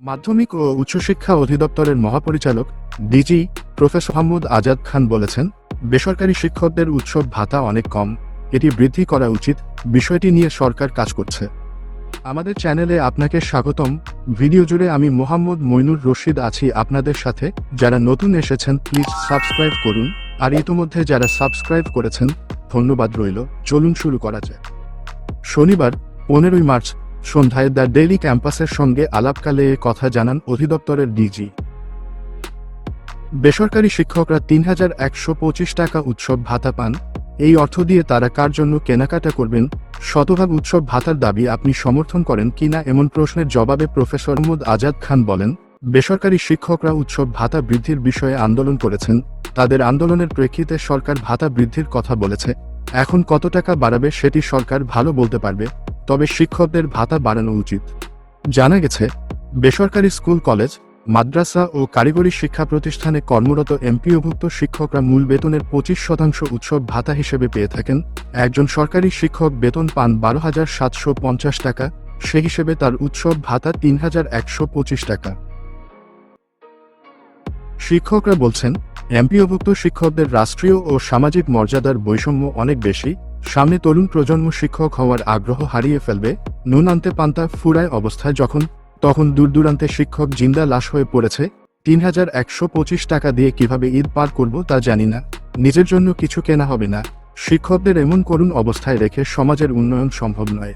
মাধ্যমিক ও উচ্চশিক্ষা অধিদপ্তরের মহাপরিচালক ডিজি প্রফেসর মোহাম্মদ আজাদ খান বলেছেন, বেসরকারি শিক্ষকদের উৎসব ভাতা অনেক কম, এটি বৃদ্ধি করা উচিত, বিষয়টি নিয়ে সরকার কাজ করছে। আমাদের চ্যানেলে আপনাকে স্বাগতম, ভিডিও জুড়ে আমি মোহাম্মদ মইনুর রশিদ আছি আপনাদের সাথে, যারা নতুন এসেছেন প্লিজ সাবস্ক্রাইব করুন, আর ইতিমধ্যে যারা সাবস্ক্রাইব করেছেন, ধন্যবাদ রইল, চলুন শুরু করা যায় শনিবার, পনেরোই মার্চ সন্ধ্যায় দ্য ডেইলি ক্যাম্পাসের সঙ্গে আলাপকালে এ কথা জানান অধিদপ্তরের ডিজি। বেসরকারি শিক্ষকরা তিন হাজার একশো পঁচিশ টাকা উৎসব ভাতা পান। এই অর্থ দিয়ে তারা কার জন্য কেনাকাটা করবেন? শতভাগ উৎসব ভাতার দাবি আপনি সমর্থন করেন কিনা এমন প্রশ্নের জবাবে প্রফেসর মোহাম্মদ আজাদ খান বলেন, বেসরকারি শিক্ষকরা উৎসব ভাতা বৃদ্ধির বিষয়ে আন্দোলন করেছেন। তাদের আন্দোলনের প্রেক্ষিতে সরকার ভাতা বৃদ্ধির কথা বলেছে। এখন কত টাকা বাড়াবে সেটি সরকার ভালো বলতে পারবে। তবে শিক্ষকদের ভাতা বাড়ানো উচিত। জানা গেছে, বেসরকারি স্কুল, কলেজ, মাদ্রাসা ও কারিগরি শিক্ষা প্রতিষ্ঠানে কর্মরত এমপিওভুক্ত শিক্ষকরা মূল বেতনের পঁচিশ শতাংশ উৎসব ভাতা হিসেবে পেয়ে থাকেন। একজন সরকারি শিক্ষক বেতন পান বারো হাজার সাতশো পঞ্চাশ টাকা, সে হিসেবে তার উৎসব ভাতা তিন হাজার একশো পঁচিশ টাকা। শিক্ষকরা বলছেন, এমপিওভুক্ত শিক্ষকদের রাষ্ট্রীয় ও সামাজিক মর্যাদার বৈষম্য অনেক বেশি। সামনে তরুণ প্রজন্ম শিক্ষক হওয়ার আগ্রহ হারিয়ে ফেলবে। নুন আনতে পান্তা ফুরায় অবস্থায় যখন, তখন দূর দূরান্তে শিক্ষক জিন্দা লাশ হয়ে পড়েছে। তিন হাজার একশো পঁচিশ টাকা দিয়ে কীভাবে ঈদ পার করব তা জানি না। নিজের জন্য কিছু কেনা হবে না। শিক্ষকদের এমন করুণ অবস্থায় রেখে সমাজের উন্নয়ন সম্ভব নয়।